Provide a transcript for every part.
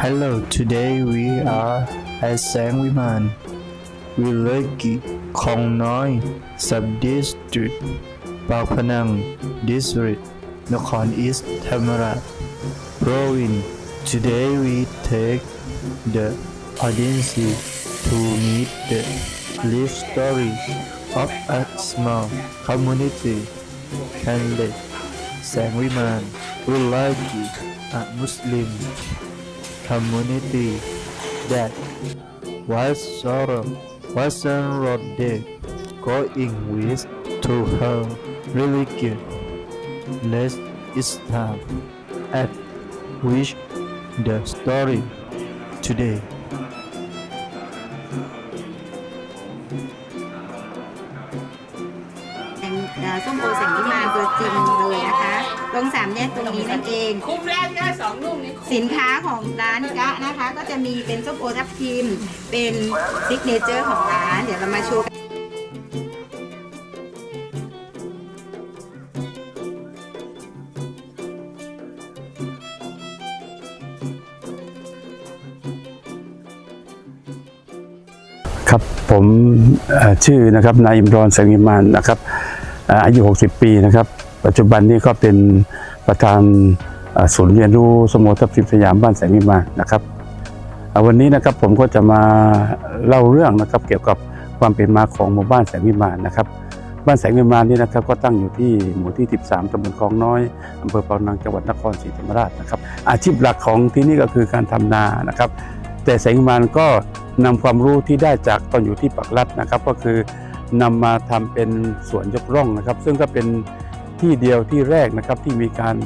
Hello, today we are at Sang Viman, Village Khong Noi, Sub-District, Pak Panang, District, Nakhon East Tamara, Province. Today we take the audience to meet the life story of a small community, Kanlet, Sang Viman, Village, a Muslim community that was sort of wasn't road going with to her religion. Less Islam at which the story today. เป็ ลยนะคะตรงสามแยกตรงนี้นั่นเอง คุ้มแล้วแค่สองลูกนี่คุ้มสินค้าของร้านกะนะคะ ก็จะมีเป็นส้มโอทับทิม เป็นซิกเนเจอร์ของร้าน เดี๋ยวเรามาโชว์กันครับผมเอ่อชื่อนะครับนายอิมรอนแสงอิมานนะครับเอ่ออายุ 60 ปีนะครับ ปัจจุบันนี้ก็เป็นประธานศูนย์เรียนรู้สโมทัพทิมสยามบ้านแสงอิมานนะครับเอ่อวันนี้นะครับผมก็จะมาเล่าเรื่องนะครับเกี่ยวกับความเป็นมาของหมู่บ้านแสงอิมานนะครับ บ้านแสงอิมานนี่นะครับก็ตั้งอยู่ที่หมู่ที่ 13ตำบลคลองน้อยอำเภอปานังจังหวัดนครศรีธรรมราชนะครับ อาชีพหลักของที่นี่ก็คือการทำนานะครับ แต่แสงอิมานก็นำความรู้ที่ได้จากตอนอยู่ที่ปักรัดนะครับ ก็คือนำมาทำเป็นสวนยกร่องนะครับ ซึ่งก็เป็น ที่เดียวที่แรกนะครับที่มีการ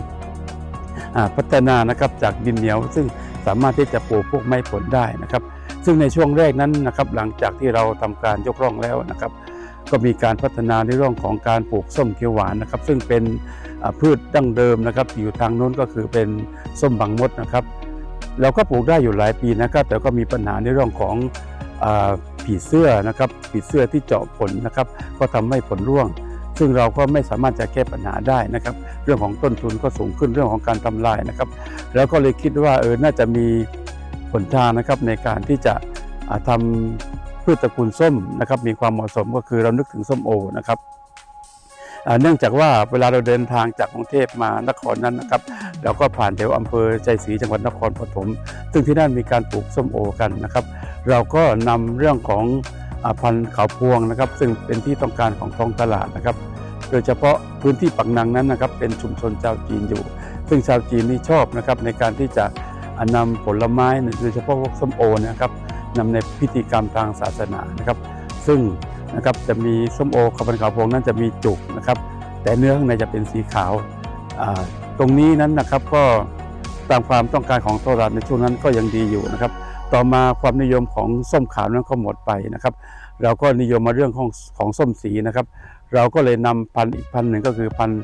พัฒนานะครับจากดินเหนียว ซึ่งสามารถที่จะปลูกพวกไม้ผลได้นะครับ ซึ่งในช่วงแรกนั้นนะครับหลังจากที่เราทำการยกร่องแล้วนะครับ ก็มีการพัฒนาในเรื่องของการปลูกส้มเขียวหวานนะครับ ซึ่งเป็นพืชดั้งเดิมนะครับอยู่ทางโน้นก็คือเป็นส้มบางมดนะครับ เราก็ปลูกได้อยู่หลายปีนะครับ แต่ก็มีปัญหาในเรื่องของอผีเสื้อนะครับผีเสื้อที่เจาะผลนะครับ ก็ทำให้ผลร่วง ซึ่งเราก็ไม่สามารถจะแก้ปัญหาได้นะครับ เรื่องของต้นทุนก็สูงขึ้นเรื่องของการทำลายนะครับ แล้วก็เลยคิดว่าเออน่าจะมีผลทางนะครับในการที่จะอ่าทำพืชตระกูลส้มนะครับ มีความเหมาะสมก็คือเรานึกถึงส้มโอนะครับเนื่องจากว่าเวลาเราเดินทางจากกรุงเทพมานครนั้นนะครับเราก็ผ่านแถวอำเภอใจศรีจังหวัดนครปฐมซึ่งที่นั่นมีการปลูกส้มโอกันนะครับ เราก็นำเรื่องของ พันธุ์ขาวพวงนะครับ ซึ่งเป็นที่ต้องการของท้องตลาดนะครับ โดยเฉพาะพื้นที่ปักนังนั้นนะครับ เป็นชุมชนชาวจีนอยู่ ซึ่งชาวจีนนี่ชอบนะครับในการที่จะนำผลไม้โดยเฉพาะพวกส้มโอนะครับนำในพิธีกรรมทางศาสนานะครับ ซึ่งนะครับจะมีส้มโอขาวพันขาวพวงนั้นจะมีจุกนะครับ แต่เนื้อข้างในจะเป็นสีขาวตรงนี้นั้นนะครับก็ตามความต้องการของตลาดในช่วงนั้นก็ยังดีอยู่นะครับ ต่อมาความนิยมของส้มขาวนั้นก็หมดไปนะครับ เราก็นิยมมาเรื่องของของส้มสีนะครับ เราก็เลยนำพันธุ์อีกพันธุ์หนึ่งก็คือพันธุ์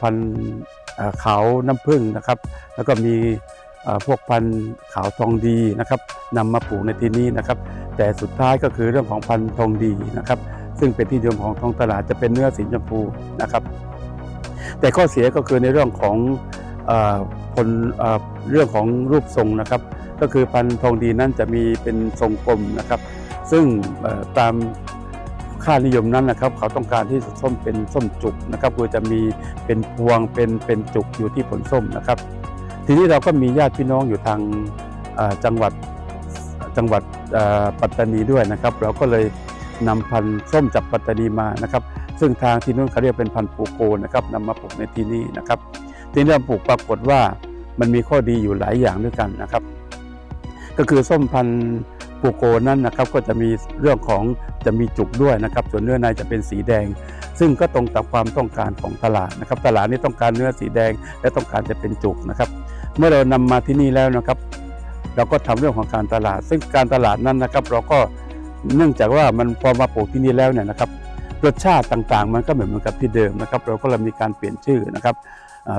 พันธุ์ขาวน้ำผึ้งนะครับ แล้วก็มีพวกพันธุ์ขาวทองดีนะครับนำมาปลูกในที่นี้นะครับ แต่สุดท้ายก็คือเรื่องของพันธุ์ทองดีนะครับ ซึ่งเป็นที่นิยมของท้องตลาดจะเป็นเนื้อสีชมพูนะครับ แต่ข้อเสียก็คือในเรื่องของ ผลเรื่องของรูปทรงนะครับ ก็คือพันธุ์ทองดีนั้นจะมีเป็นทรงกลมนะครับ ซึ่งตามค่านิยมนั้นนะครับ เขาต้องการที่ส้มเป็นส้มจุกนะครับคือจะมีเป็นพวงเป็นเป็นจุกอยู่ที่ผลส้มนะครับ ทีนี้เราก็มีญาติพี่น้องอยู่ทางจังหวัดจังหวัดปัตตานีด้วยนะครับ เราก็เลยนำพันธุ์ส้มจากปัตตานีมานะครับ ซึ่งทางที่นู้นเขาเรียกเป็นพันธุ์ปูโกนะครับนำมาปลูกในที่นี้นะครับ ที่นี่เราปลูกปรากฏว่ามันมีข้อดีอยู่หลายอย่างด้วยกันนะครับ ก็คือส้มพันธุ์ปูโกนั้นนะครับก็จะมีเรื่องของจะมีจุกด้วยนะครับ ส่วนเนื้อในจะเป็นสีแดง ซึ่งก็ตรงกับความต้องการของตลาดนะครับ ตลาดนี้ต้องการเนื้อสีแดงและต้องการจะเป็นจุกนะครับ เมื่อเรานำมาที่นี่แล้วนะครับ เราก็ทำเรื่องของการตลาด ซึ่งการตลาดนั้นนะครับ เราก็เนื่องจากว่ามันพอมาปลูกที่นี่แล้วเนี่ยนะครับรสชาติต่างๆ มันก็เหมือนกับที่เดิมนะครับ เราก็เลยมีการเปลี่ยนชื่อนะครับ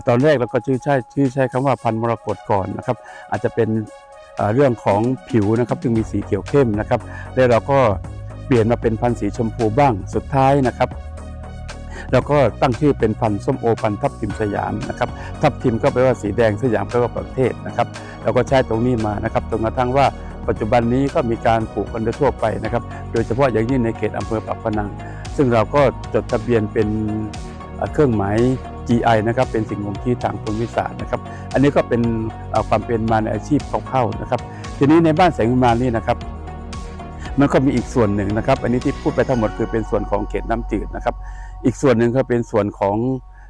ตอนแรกเราก็ชื่อใช้ชื่อใช้คำว่าพันธุ์มรกตก่อนนะครับ อาจจะเป็นเรื่องของผิวนะครับจึงมีสีเขียวเข้มนะครับ แล้วเราก็เปลี่ยนมาเป็นพันธุ์สีชมพูบ้างสุดท้ายนะครับแล้วก็ตั้งชื่อเป็นพันธุ์ส้มโอพันธุ์ทับทิมสยามนะครับ ทับทิมก็แปลว่าสีแดงสยามแปลว่าประเทศนะครับเราก็ใช้ตรงนี้มานะครับจนกระทั่งว่าปัจจุบันนี้ก็มีการปลูกกันโดยทั่วไปนะครับ โดยเฉพาะอย่างยิ่งในเขตอำเภอปากพนัง ซึ่งเราก็จดทะเบียนเป็นเครื่องหมาย GI นะครับเป็นสิ่งบ่งชี้ทางภูมิศาสตร์นะครับ อันนี้ก็เป็นความเป็นมาในอาชีพคร่าวๆนะครับ ทีนี้ในบ้านแสงวิมานนี่นะครับมันก็มีอีกส่วนหนึ่งนะครับ อันนี้ที่พูดไปทั้งหมดคือเป็นส่วนของเขตน้ำจืดนะครับ อีกส่วนหนึ่งก็เป็นส่วนของ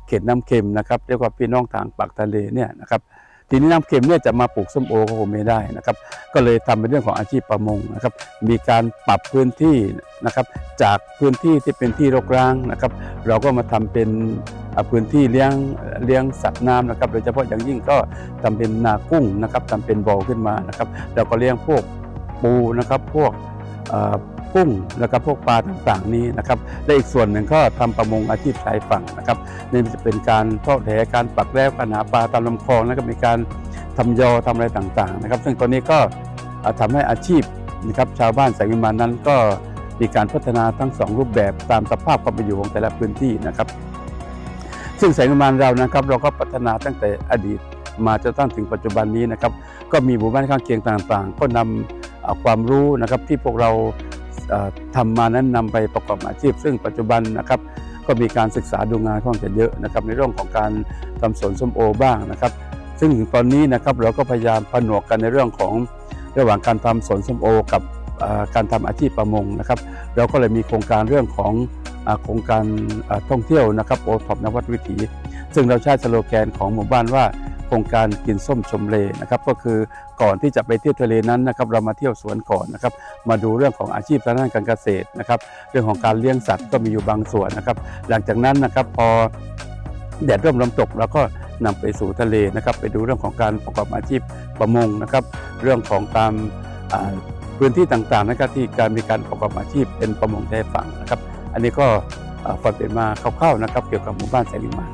เขตน้ำเค็มนะครับเรียกว่าพี่น้องทางปากทะเลเนี่ยนะครับทีนี้น้ำเค็มเนี่ยจะมาปลูกส้มโอก็คงไม่ได้นะครับ ก็เลยทำเป็นเรื่องของอาชีพประมงนะครับ มีการปรับพื้นที่นะครับ จากพื้นที่ที่เป็นที่รกร้างนะครับ เราก็มาทำเป็น พื้นที่เลี้ยงเลี้ยงสัตว์น้ำนะครับ โดยเฉพาะอย่างยิ่งก็ทำเป็นนากุ้งนะครับทำเป็นบ่อขึ้นมานะครับเราก็เลี้ยงพวกปูนะครับพวกกุ้งนะครับพวกปลาต่างๆนี้นะครับและอีกส่วนหนึ่งก็ทำประมงอาชีพชายฝั่งนะครับนี่จะเป็นการทอดแหการปักแรบการหาปลาตามลำคลองแล้วก็มีการทำยอทำอะไรต่างๆนะครับ ซึ่งตอนนี้ก็อ่าทำให้อาชีพนะครับชาวบ้านแสงวิมานนั้นก็มีการพัฒนาทั้งสองรูปแบบตามสภาพความเป็นอยู่ของแต่ละพื้นที่นะครับ ซึ่งแสงวิมานเรานะครับ เราก็พัฒนาตั้งแต่อดีตมาจนตั้งถึงปัจจุบันนี้นะครับ ก็มีหมู่บ้านข้างเคียงต่างๆ ก็นำเอ่อความรู้นะครับที่พวกเราเอ่อทำมานั้นนำไปประกอบอาชีพ ซึ่งปัจจุบันนะครับก็มีการศึกษาดูงานค่อนข้างเยอะนะครับในเรื่องของการทำสวนส้มโอบ้างนะครับ ซึ่งตอนนี้นะครับเราก็พยายามผนวกกันในเรื่องของระหว่างการทำสวนส้มโอ กับการทำอาชีพประมงนะครับ เราก็เลยมีโครงการเรื่องของ โครงการท่องเที่ยวนะครับโอท็อปนวัดวิถี ซึ่งเราใช้สโลแกนของหมู่บ้านว่าโครงการกินส้มชมเลนะครับก็คือก่อนที่จะไปเที่ยวทะเลนั้นนะครับเรามาเที่ยวสวนก่อนนะครับมาดูเรื่องของอาชีพทางด้านการเกษตรนะครับเรื่องของการเลี้ยงสัตว์ก็มีอยู่บางส่วนนะครับ หลังจากนั้นนะครับพอแดดเริ่มลมตกเราก็นำไปสู่ทะเลนะครับ ไปดูเรื่องของการประกอบอาชีพประมงนะครับ เรื่องของตามพื้นที่ต่างๆนะครับที่การมีการประกอบอาชีพเป็นประมงชายฝั่งนะครับ อันนี้ก็เอ่อความเป็นมาคร่าวๆนะครับ เกี่ยวกับหมู่บ้านแสงวิมาน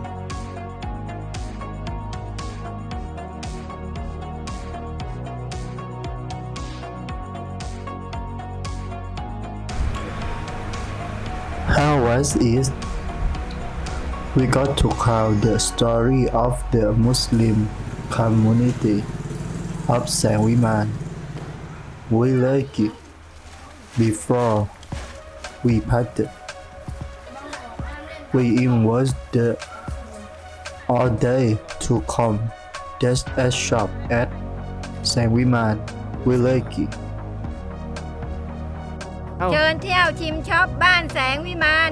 How was it? We got to tell the story of the Muslim community of Sangwiman. We like it before we parted. we invite the all day to come just as sharp at Sanviman Village. เชิญเที่ยวชิมช็อปบ้านแสงวิมาน